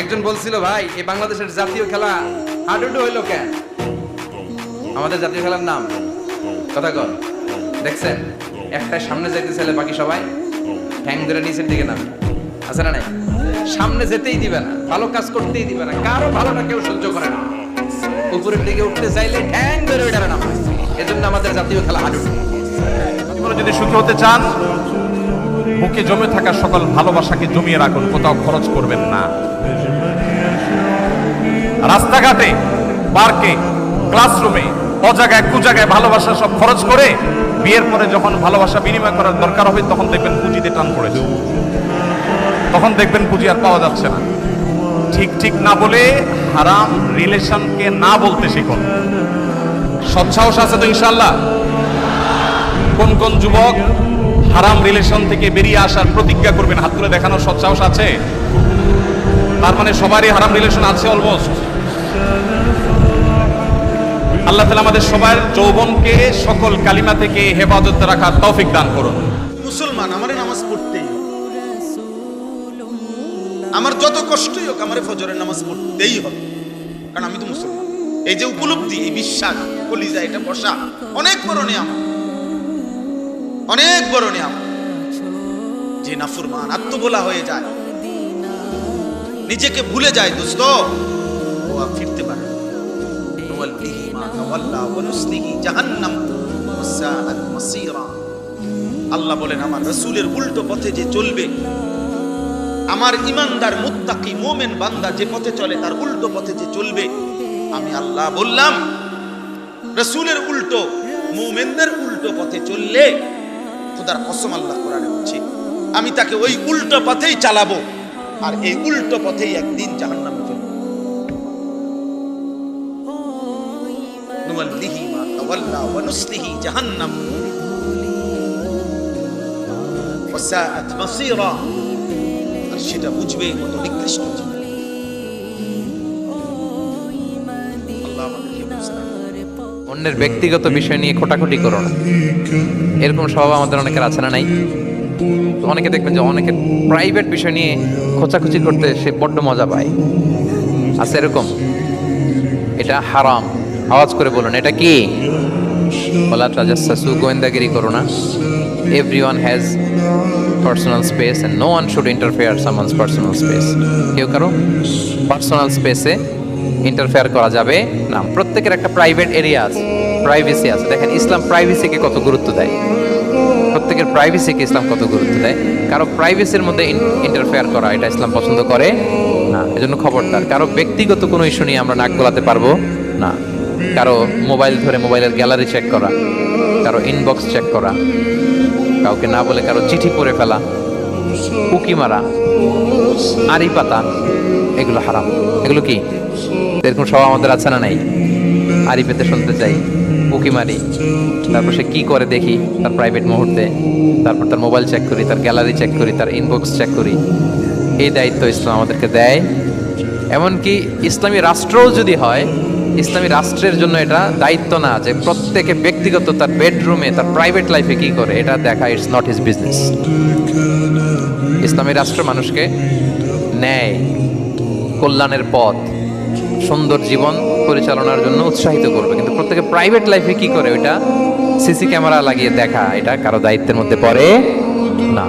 একজন বলছিল, ভাই, এই বাংলাদেশের জাতীয় খেলা হাডুডু হইল কেন আমাদের জাতীয় খেলার নাম। কথা কর দেখছেন? একটা সামনে যাইতে চাইলে বাকি সবাই ঠ্যাং ধরে নিচের দিকে নামে। আছে না নাই? সামনে যেতেই দিবে না, ভালো কাজ করতেই দিবে না, কারও ভালোটা কেউ সহ্য করে না। উপরের দিকে উঠতে চাইলে ঠ্যাং ধরে ওইটারে নামে এজন্য আমাদের জাতীয় খেলা হাডুডু। যদি সুখী হতে চান বুকে জমে থাকা সকল ভালোবাসাকে জমিয়ে রাখুন, কোথাও খরচ করবেন না। রাস্তাঘাটে, পার্কে, ক্লাসরুমে অজায়গায় কুজায়গায় ভালোবাসা সব খরচ করে বিয়ের পরে যখন ভালোবাসা বিনিময় করার দরকার হবে, তখন দেখবেন পুঁজিতে টান পড়েছে। তখন দেখবেন পুঁজি আর পাওয়া যাচ্ছে না। ঠিক ঠিক না বলে হারাম রিলেশনকে না বলতে শিখুন। সৎসাহস আছে তো ইনশাল্লাহ কোন কোন যুবক হারাম রিলেশন থেকে বেরিয়ে আসার প্রতিজ্ঞা করবেন। হাত তুলে দেখানোর সৎসাহস আছে? তার মানে সবারই হারাম রিলেশন আছে অলমোস্ট আল্লাহ তালা আমাদের সবার যৌবনকে, সকল কালিমা থেকে হেফাজত রাখার তৌফিক দান করুন। মুসলমান, আমারে নামাজ পড়তেই হবে আমার যত কষ্টই হোক, আমারে ফজরের নামাজ পড়তেই হবে। কারণ আমি তো মুসলমান। এই যে উপলব্ধি, এই বিশ্বাস, কলিজা, এটা বসা, অনেক বড় নিয়াম অনেক বড় নিয়াম যে নাফরমান আত্মবোলা হয়ে যায়। নিজেকে ভুলে যায় দোস্ত। ও আর ফিরতে পারে আল্লাহ বলেন, আমার রসুলের উল্টো পথে যে চলবে, আমার ইমানদার মুত্তাকি, মোমেন বান্দা যে পথে চলে, তার উল্টো পথে যে চলবে, আমি আল্লাহ বললাম, রসুলের উল্টো, মোমেনদের উল্টো পথে চললে খোদার কসম আল্লাহ কোরআনে বলছে, আমি তাকে ওই উল্টো পথেই চালাবো, আর এই উল্টো পথেই একদিন জাহান্নামে ফেলব। নুওয়াল্লিহি মা তাওয়াল্লা ওয়া নুসলিহি জাহান্নাম। ওয়াসাআত মাসীরা। আর সেটা বুঝবে কত নিকৃষ্ট জীবন। আল্লাহ আমাদেরকে বুঝতে অন্যের ব্যক্তিগত বিষয় নিয়ে খোটাখুটি করো না। এরকম স্বভাব আমাদের অনেকের আছে না নাই? অনেকে দেখবেন যে অনেকের প্রাইভেট বিষয় নিয়ে খোঁচাখুচি করতে সে বড্ড মজা পায়। আছে এরকম এটা হারাম। আওয়াজ করে বলুন, এটা কি? বলা তাজাসু গোয়েন্দাগিরি করো না। Every one has personal space no one should interfere someone's personal space কেউ কারও পার্সোনাল স্পেসে ইন্টারফেয়ার করা যাবে না। প্রত্যেকের একটা প্রাইভেট এরিয়া আছে প্রাইভেসি আছে। দেখেন, ইসলাম প্রাইভেসিকে কত গুরুত্ব দেয়? প্রত্যেকের প্রাইভেসিকে ইসলাম কত গুরুত্ব দেয়? কারও প্রাইভেসির মধ্যে ইন্টারফেয়ার করা, এটা ইসলাম পছন্দ করে না। এজন্য খবরদার। কারও ব্যক্তিগত কোনো ইস্যু নিয়ে আমরা নাক গলাতে পারব না। কারও মোবাইল ধরে মোবাইলের গ্যালারি চেক করা, কারও ইনবক্স চেক করা, কাউকে না বলে কারও চিঠি পড়ে ফেলা উকি মারা, আড়ি পাতা, এগুলো হারাম। এগুলো কি? এরকম সব আমাদের আছে না নাই? আড়ি পেতে শুনতে চাই। উকি মারি। তারপর সে কী করে দেখি? তার প্রাইভেট মুহূর্তে। তারপর তার মোবাইল চেক করি, তার গ্যালারি চেক করি, তার ইনবক্স চেক করি। এই দায়িত্ব ইসলাম আমাদেরকে দেয়। এমনকি ইসলামী রাষ্ট্রও যদি হয়, ইসলামী রাষ্ট্রের জন্য এটা দায়িত্ব না যে প্রত্যেকে ব্যক্তিগত তার বেডরুমে তার প্রাইভেট লাইফে কি করে। এটা দেখা ইটস নট হিজ বিজনেস ইসলামী রাষ্ট্র মানুষকে ন্যায় কল্যাণের পথ। সুন্দর জীবন পরিচালনার জন্য উৎসাহিত করবে। কিন্তু প্রত্যেকে প্রাইভেট লাইফে কি করে ওইটা? সিসি ক্যামেরা লাগিয়ে দেখা, এটা কারও দায়িত্বের মধ্যে পড়ে না।